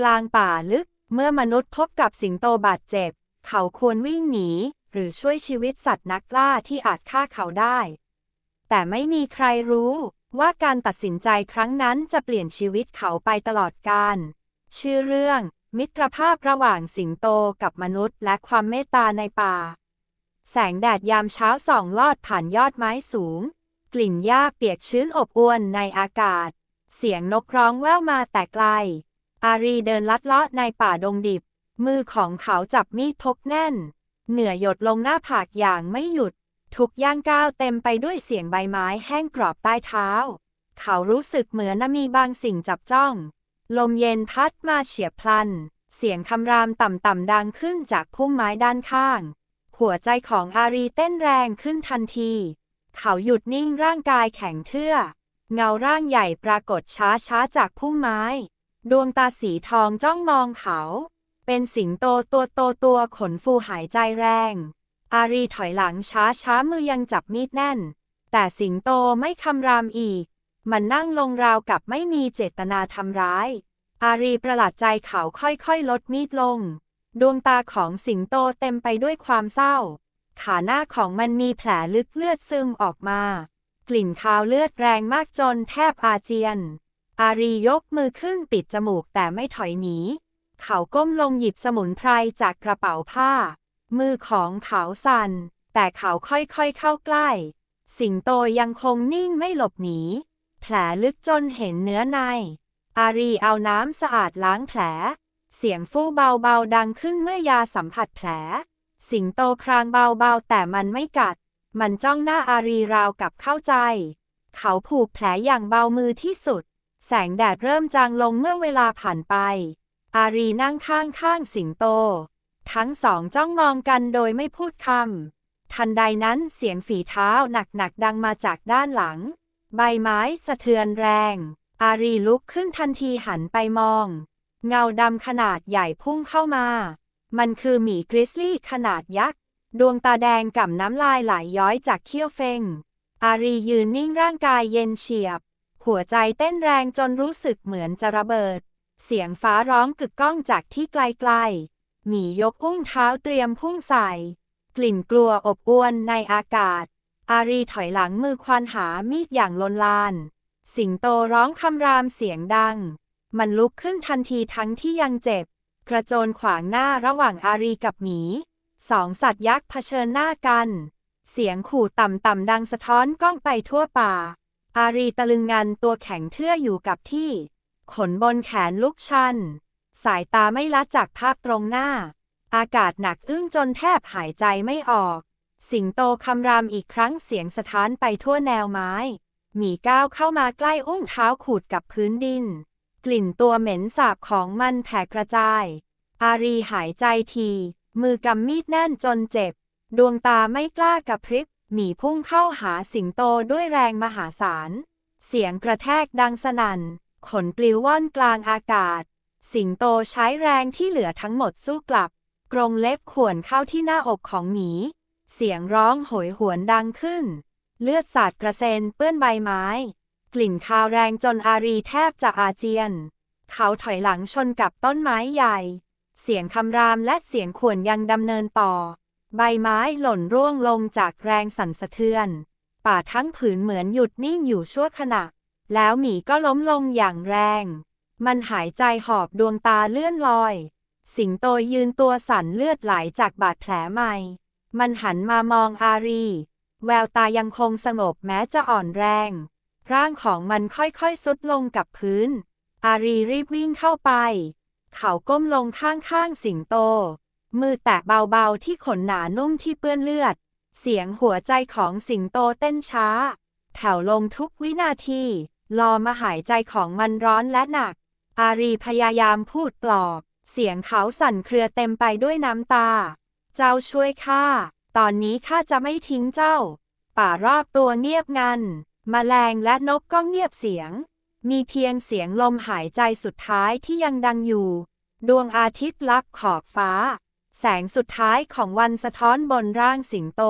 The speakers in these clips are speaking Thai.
กลางป่าลึก เมื่อมนุษย์พบกับสิงโตบาดเจ็บ เขาควรวิ่งหนี หรือช่วยชีวิตสัตว์นักล่าที่อาจฆ่าเขาได้ แต่ไม่มีใครรู้ว่าการตัดสินใจครั้งนั้นจะเปลี่ยนชีวิตเขาไปตลอดกาลชื่อเรื่อง มิตรภาพระหว่างสิงโตกับมนุษย์ และความเมตตาในป่า แสงแดดยามเช้าส่องลอดผ่านยอดไม้สูง กลิ่นหญ้าเปียกชื้นอบอวนในอากาศ เสียงนกร้องแว่วมาแต่ไกล อารีเดินลัดเลาะในป่าดงดิบ มือของเขาจับมีดพกแน่น เหนื่อยหยดลงหน้าผากอย่างไม่หยุด ทุกย่างก้าวเต็มไปด้วยเสียงใบไม้แห้งกรอบใต้เท้า เขารู้สึกเหมือนมีบางสิ่งจับจ้อง ลมเย็นพัดมาเฉียบพลัน เสียงคำรามต่ำๆดังขึ้นจากพุ่มไม้ด้านข้าง หัวใจของอารีเต้นแรงขึ้นทันที เขาหยุดนิ่งร่างกายแข็งเทื่อ เงาร่างใหญ่ปรากฏช้าช้าๆจากพุ่มไม้ ดวงตาสีทองจ้องมองเขา เป็นสิงโตตัวโตตัวขนฟูหายใจแรง อารีถอยหลังช้าช้าๆมือยังจับมีดแน่น แต่สิงโตไม่คำรามอีก มันนั่งลงราวกับไม่มีเจตนาทำร้าย อารีประหลาดใจเขาค่อยๆ ลดมีดลง ดวงตาของสิงโตเต็มไปด้วยความเศร้า ขาหน้าของมันมีแผลลึกเลือดซึมออกมา กลิ่นคาวเลือดแรงมากจนแทบอาเจียน อารียกมือขึ้นปิดจมูกแต่ไม่ถอยหนี เขาก้มลงหยิบสมุนไพรจากกระเป๋าผ้า มือของเขาสั่น แต่เขาค่อยๆเข้าใกล้ สิงโตยังคงนิ่งไม่หลบหนี แผลลึกจนเห็นเนื้อใน อารีเอาน้ำสะอาดล้างแผล เสียงฟู่เบาๆดังขึ้นเมื่อยาสัมผัสแผล สิงโตครางเบาๆแต่มันไม่กัด มันจ้องหน้าอารีราวกับเข้าใจ เขาผูกแผลอย่างเบามือที่สุด แสงแดดเริ่มจางลงเมื่อเวลาผ่านไป อารีนั่งข้างข้างสิงโต ทั้งสองจ้องมองกันโดยไม่พูดคำ ทันใดนั้นเสียงฝีเท้าหนักๆดังมาจากด้านหลัง ใบไม้สะเทือนแรง อารีลุกขึ้นทันทีหันไปมอง เงาดำขนาดใหญ่พุ่งเข้ามา มันคือหมีกริซลี่ขนาดยักษ์ ดวงตาแดงกับน้ำลายไหลย้อยจากเขี้ยวเฟงอารียืนนิ่งร่างกายเย็นเฉียบ หัวใจเต้นแรงจนรู้สึกเหมือนจะระเบิด เสียงฟ้าร้องกึกก้องจากที่ไกลๆ หมียกพุ่งเท้าเตรียมพุ่งใส่ กลิ่นกลัวอบอวนในอากาศ อารีถอยหลังมือควานหามีดอย่างลนลาน สิงโตร้องคำรามเสียงดัง มันลุกขึ้นทันทีทั้งที่ยังเจ็บ กระโจนขวางหน้าระหว่างอารีกับหมี สองสัตว์ยักษ์เผชิญหน้ากัน เสียงขู่ต่ำๆดังสะท้อนก้องไปทั่วป่า อารีตะลึงงันตัวแข็งเทื่ออยู่กับที่ ขนบนแขนลุกชัน สายตาไม่ละจากภาพตรงหน้า อากาศหนักอึ้งจนแทบหายใจไม่ออก สิงโตคำรามอีกครั้งเสียงสะท้านไปทั่วแนวไม้ หมีก้าวเข้ามาใกล้อุ้งเท้าขูดกับพื้นดิน กลิ่นตัวเหม็นสาบของมันแผ่กระจาย อารีหายใจที มือกำมีดแน่นจนเจ็บ ดวงตาไม่กล้ากระพริบ หมีพุ่งเข้าหาสิงโตด้วยแรงมหาศาล เสียงกระแทกดังสนั่น ขนปลิวว่อนกลางอากาศ สิงโตใช้แรงที่เหลือทั้งหมดสู้กลับ กรงเล็บข่วนเข้าที่หน้าอกของหมี เสียงร้องโหยหวนดังขึ้น เลือดสาดกระเซ็นเปื้อนใบไม้ กลิ่นคาวแรงจนอารีแทบจะอาเจียน เขาถอยหลังชนกับต้นไม้ใหญ่ เสียงคำรามและเสียงข่วนยังดำเนินต่อ ใบไม้หล่นร่วงลงจากแรงสั่นสะเทือน ป่าทั้งผืนเหมือนหยุดนิ่งอยู่ชั่วขณะ แล้วหมีก็ล้มลงอย่างแรง มันหายใจหอบดวงตาเลื่อนลอย สิงโตยืนตัวสั่นเลือดไหลจากบาดแผลใหม่ มันหันมามองอารี แววตายังคงสงบแม้จะอ่อนแรง ร่างของมันค่อยๆสุดลงกับพื้น อารีรีบวิ่งเข้าไป เขาก้มลงข้างๆสิงโต มือแตะเบาๆที่ขนหนานุ่มที่เปื้อนเลือด เสียงหัวใจของสิงโตเต้นช้า แผ่วลงทุกวินาที รอมาหายใจของมันร้อนและหนัก อารีพยายามพูดปลอบ เสียงเขาสั่นเครือเต็มไปด้วยน้ำตา เจ้าช่วยข้า ตอนนี้ข้าจะไม่ทิ้งเจ้า ป่ารอบตัวเงียบงันแมลงและนกก็เงียบเสียง มีเพียงเสียงลมหายใจสุดท้ายที่ยังดังอยู่ ดวงอาทิตย์ลับขอบฟ้า แสงสุดท้ายของวันสะท้อนบนร่างสิงโต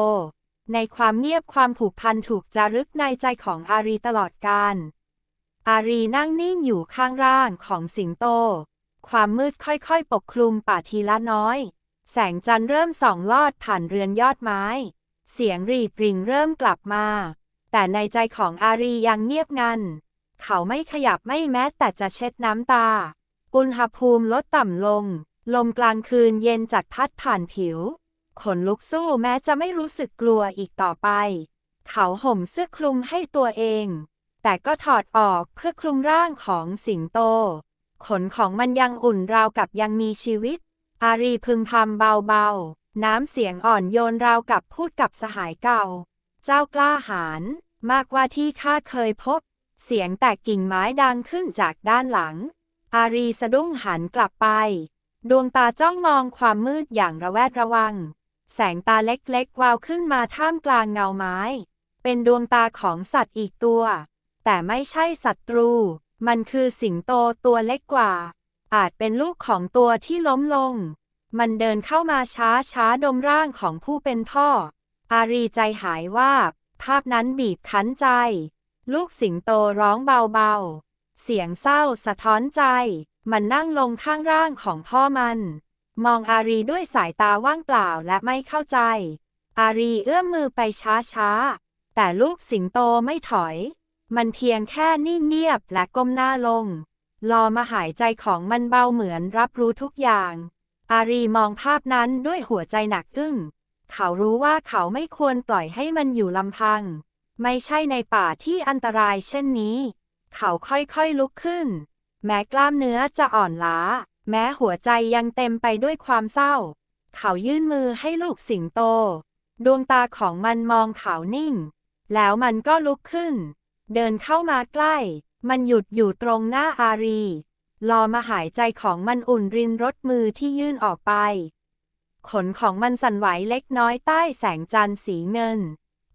ในความเงียบความผูกพันถูกจารึกในใจของอารีตลอดกาลอารีนั่งนิ่งอยู่ข้างร่างของสิงโต ความมืดค่อยๆ ปกคลุมป่าทีละน้อย แสงจันทร์เริ่มส่องลอดผ่านเรือนยอดไม้ เสียงรีดริ่งเริ่มกลับมา แต่ในใจของอารียังเงียบงัน เขาไม่ขยับไม่แม้แต่จะเช็ดน้ำตา อุณหภูมิลดต่ำลง ลมกลางคืนเย็นจัดพัดผ่านผิว ขนลุกสู้แม้จะไม่รู้สึกกลัวอีกต่อไป เขาห่มเสื้อคลุมให้ตัวเอง แต่ก็ถอดออกเพื่อคลุมร่างของสิงโต ขนของมันยังอุ่นราวกับยังมีชีวิต อารีพึมพำเบาๆ น้ำเสียงอ่อนโยนราวกับพูดกับสหายเก่า เจ้ากล้าหาญมากกว่าที่ข้าเคยพบ เสียงแตกกิ่งไม้ดังขึ้นจากด้านหลัง อารีสะดุ้งหันกลับไป ดวงตาจ้องมองความมืดอย่างระแวดระวัง แสงตาเล็กๆวาวขึ้นมาท่ามกลางเงาไม้ เป็นดวงตาของสัตว์อีกตัว แต่ไม่ใช่ศัตรู มันคือสิงโตตัวเล็กกว่า อาจเป็นลูกของตัวที่ล้มลง มันเดินเข้ามาช้าช้าๆดมร่างของผู้เป็นพ่อ อารีใจหายว่าบ ภาพนั้นบีบคั้นใจ ลูกสิงโตร้องเบาๆ เสียงเศร้าสะท้อนใจ มันนั่งลงข้างร่างของพ่อมัน มองอารีด้วยสายตาว่างเปล่าและไม่เข้าใจ อารีเอื้อมมือไปช้าๆ แต่ลูกสิงโตไม่ถอย มันเพียงแค่นิ่งเงียบและก้มหน้าลง รอมาหายใจของมันเบาเหมือนรับรู้ทุกอย่าง อารีมองภาพนั้นด้วยหัวใจหนักอึ้ง เขารู้ว่าเขาไม่ควรปล่อยให้มันอยู่ลำพัง ไม่ใช่ในป่าที่อันตรายเช่นนี้ เขาค่อยๆลุกขึ้น แม้กล้ามเนื้อจะอ่อนล้า แม้หัวใจยังเต็มไปด้วยความเศร้า เขายื่นมือให้ลูกสิงโต ดวงตาของมันมองเขานิ่ง แล้วมันก็ลุกขึ้น เดินเข้ามาใกล้ มันหยุดอยู่ตรงหน้าอารี รอมาหายใจของมันอุ่นรินรถมือที่ยื่นออกไป ขนของมันสั่นไหวเล็กน้อยใต้แสงจันทร์สีเงิน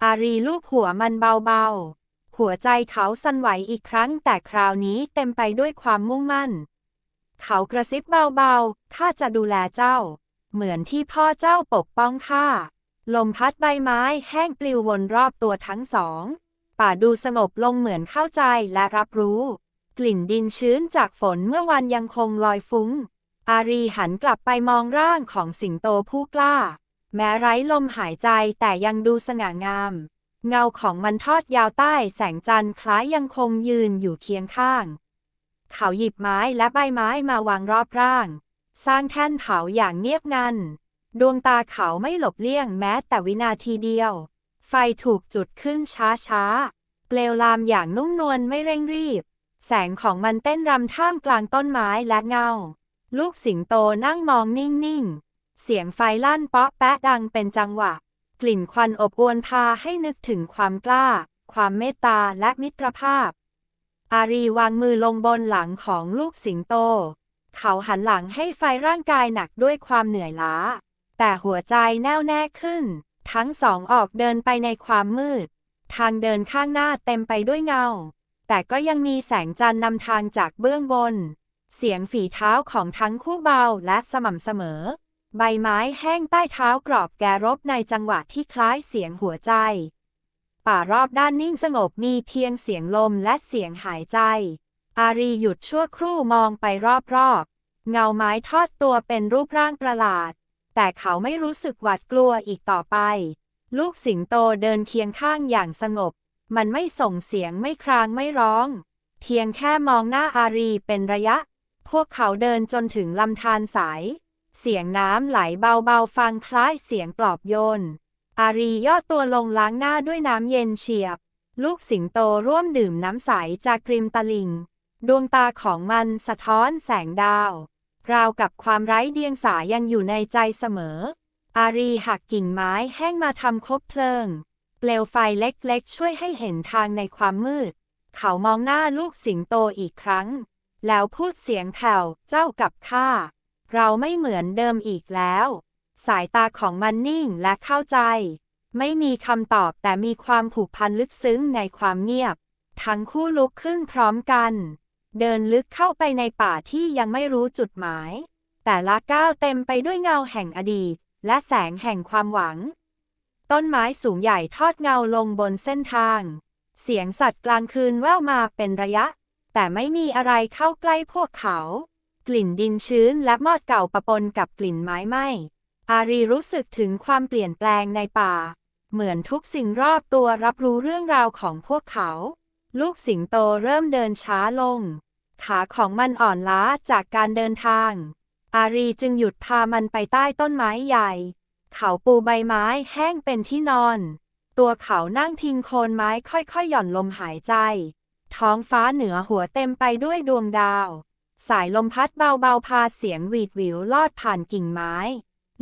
อารีลูบหัวมันเบาๆ หัวใจเขาสั่นไหวอีกครั้งแต่คราวนี้เต็มไปด้วยความมุ่งมั่น เขากระซิบเบาๆ ข้าจะดูแลเจ้า เหมือนที่พ่อเจ้าปกป้องข้า ลมพัดใบไม้แห้งปลิววนรอบตัวทั้งสอง ป่าดูสงบลงเหมือนเข้าใจและรับรู้ กลิ่นดินชื้นจากฝนเมื่อวันยังคงลอยฟุ้ง อารีหันกลับไปมองร่างของสิงโตผู้กล้า แม้ไร้ลมหายใจแต่ยังดูสง่างาม เงาของมันทอดยาวใต้แสงจันทร์คล้ายยังคงยืนอยู่เคียงข้าง เขาหยิบไม้และใบไม้มาวางรอบร่าง สร้างแท่นเผาอย่างเงียบงัน ดวงตาเขาไม่หลบเลี่ยงแม้แต่วินาทีเดียว ไฟถูกจุดขึ้นช้าๆ เปลวลามอย่างนุ่มนวลไม่เร่งรีบ แสงของมันเต้นรำท่ามกลางต้นไม้และเงา ลูกสิงโตนั่งมองนิ่งๆ เสียงไฟลั่นเปาะแปะดังเป็นจังหวะ กลิ่นควันอบอวนพาให้นึกถึงความกล้า ความเมตตาและมิตรภาพ อารีวางมือลงบนหลังของลูกสิงโต เขาหันหลังให้ไฟร่างกายหนักด้วยความเหนื่อยล้า แต่หัวใจแน่วแน่ขึ้น ทั้งสองออกเดินไปในความมืด ทางเดินข้างหน้าเต็มไปด้วยเงา แต่ก็ยังมีแสงจันทร์นำทางจากเบื้องบน เสียงฝีเท้าของทั้งคู่เบาและสม่ำเสมอ ใบไม้แห้งใต้เท้ากรอบแกรบในจังหวะที่คล้ายเสียงหัวใจ ป่ารอบด้านนิ่งสงบมีเพียงเสียงลมและเสียงหายใจ อารีหยุดชั่วครู่มองไปรอบๆ เงาไม้ทอดตัวเป็นรูปร่างประหลาด แต่เขาไม่รู้สึกหวาดกลัวอีกต่อไป ลูกสิงโตเดินเคียงข้างอย่างสงบ มันไม่ส่งเสียงไม่ครางไม่ร้อง เพียงแค่มองหน้าอารีเป็นระยะ พวกเขาเดินจนถึงลำธารสาย เสียงน้ำไหลเบาๆ ฟังคล้ายเสียงปลอบโยน อารีย่อตัวลงล้างหน้าด้วยน้ำเย็นเฉียบ ลูกสิงโตร่วมดื่มน้ำใสจากริมตลิ่งดวงตาของมันสะท้อนแสงดาว ราวกับความไร้เดียงสายังอยู่ในใจเสมอ อารีหักกิ่งไม้แห้งมาทำคบเพลิง เปลวไฟเล็กๆ ช่วยให้เห็นทางในความมืด เขามองหน้าลูกสิงโตอีกครั้ง แล้วพูดเสียงแผ่วเจ้ากับข้า เราไม่เหมือนเดิมอีกแล้ว สายตาของมันนิ่งและเข้าใจ ไม่มีคำตอบแต่มีความผูกพันลึกซึ้งในความเงียบ ทั้งคู่ลุกขึ้นพร้อมกัน เดินลึกเข้าไปในป่าที่ยังไม่รู้จุดหมาย แต่ละก้าวเต็มไปด้วยเงาแห่งอดีต และแสงแห่งความหวัง ต้นไม้สูงใหญ่ทอดเงาลงบนเส้นทาง เสียงสัตว์กลางคืนแว่วมาเป็นระยะ แต่ไม่มีอะไรเข้าใกล้พวกเขา กลิ่นดินชื้นและมอดเก่าปะปนกับกลิ่นไม้ไหม้ อารีรู้สึกถึงความเปลี่ยนแปลงในป่า เหมือนทุกสิ่งรอบตัวรับรู้เรื่องราวของพวกเขา ลูกสิงโตเริ่มเดินช้าลง ขาของมันอ่อนล้าจากการเดินทาง อารีจึงหยุดพามันไปใต้ต้นไม้ใหญ่ เขาปูใบไม้แห้งเป็นที่นอน ตัวเขานั่งพิงโคนไม้ค่อยๆหย่อนลมหายใจ ท้องฟ้าเหนือหัวเต็มไปด้วยดวงดาว สายลมพัดเบาๆ พาเสียงหวีดหวิวลอดผ่านกิ่งไม้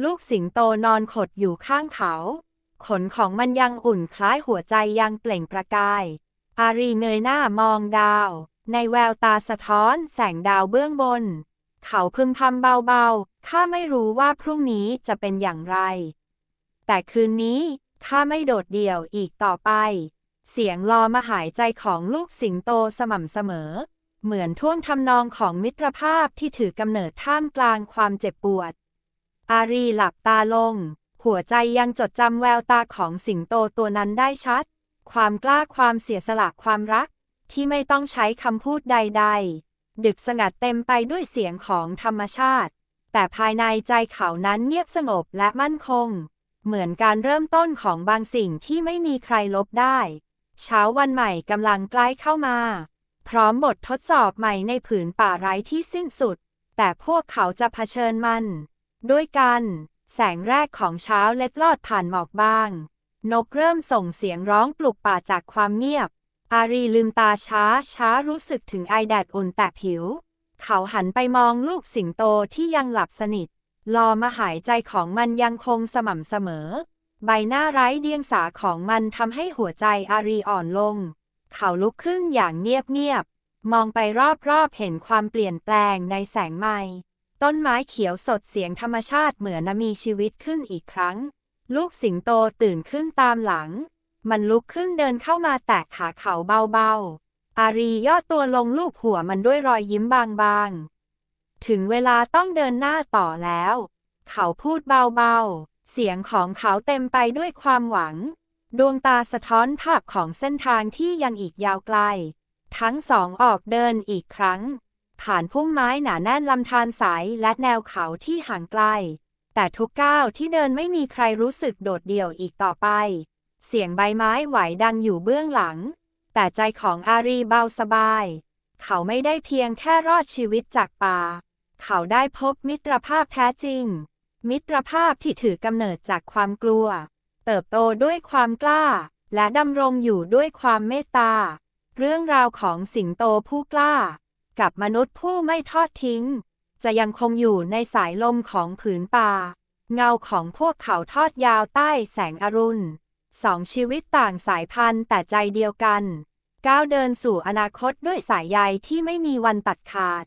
ลูกสิงโตนอนขดอยู่ข้างเขา ขนของมันยังอุ่นคล้ายหัวใจยังเปล่งประกาย อารีเงยหน้ามองดาว ในแววตาสะท้อนแสงดาวเบื้องบน เขาพึมพำเบาๆ ข้าไม่รู้ว่าพรุ่งนี้จะเป็นอย่างไร แต่คืนนี้ข้าไม่โดดเดี่ยวอีกต่อไป เสียงลอมาหายใจของลูกสิงโตสม่ำเสมอ เหมือนท่วงทำนองของมิตรภาพที่ถือกำเนิดท่ามกลางความเจ็บปวด อารีหลับตาลง หัวใจยังจดจำแววตาของสิงโตตัวนั้นได้ชัด ความกล้าความเสียสละความรัก ที่ไม่ต้องใช้คำพูดใด ๆ ดึกสงัดเต็มไปด้วยเสียงของธรรมชาติ แต่ภายในใจเขานั้นเงียบสงบและมั่นคง เหมือนการเริ่มต้นของบางสิ่งที่ไม่มีใครลบได้ เช้าวันใหม่กำลังใกล้เข้ามา พร้อมบททดสอบใหม่ในผืนป่าไร้ที่สิ้นสุด แต่พวกเขาจะเผชิญมัน ด้วยกัน แสงแรกของเช้าเล็ดลอดผ่านหมอกบ้าง นกเริ่มส่งเสียงร้องปลุกป่าจากความเงียบ อารีลืมตาช้าช้ารู้สึกถึงไอแดดอุ่นแตะผิว เขาหันไปมองลูกสิงโตที่ยังหลับสนิทรอมาหายใจของมันยังคงสม่ำเสมอ ใบหน้าไร้เดียงสาของมันทำให้หัวใจอารีอ่อนลง เขาลุกขึ้นอย่างเงียบๆ มองไปรอบๆ เห็นความเปลี่ยนแปลงในแสงไม้ต้นไม้เขียวสดเสียงธรรมชาติเหมือนมีชีวิตขึ้นอีกครั้ง ลูกสิงโตตื่นขึ้นตามหลัง มันลุกขึ้นเดินเข้ามาแตะขาเขาเบาๆ อารีย่อตัวลงลูบหัวมันด้วยรอยยิ้มบางๆ ถึงเวลาต้องเดินหน้าต่อแล้ว เขาพูดเบาๆ เสียงของเขาเต็มไปด้วยความหวัง ดวงตาสะท้อนภาพของเส้นทางที่ยังอีกยาวไกล ทั้งสองออกเดินอีกครั้ง ผ่านพุ่มไม้หนาแน่นลำธารสายและแนวเขาที่ห่างไกล แต่ทุกก้าวที่เดินไม่มีใครรู้สึกโดดเดี่ยวอีกต่อไป เสียงใบไม้ไหวดังอยู่เบื้องหลัง แต่ใจของอารีเบาสบาย เขาไม่ได้เพียงแค่รอดชีวิตจากป่า เขาได้พบมิตรภาพแท้จริง มิตรภาพที่ถือกำเนิดจากความกลัว เติบโตด้วยความกล้า และดำรงอยู่ด้วยความเมตตา เรื่องราวของสิงโตผู้กล้า กับมนุษย์ผู้ไม่ทอดทิ้ง จะยังคงอยู่ในสายลมของผืนป่า เงาของพวกเขาทอดยาวใต้แสงอรุณสองชีวิตต่างสายพันธุ์แต่ใจเดียวกัน ก้าวเดินสู่อนาคตด้วยสายใยที่ไม่มีวันตัดขาด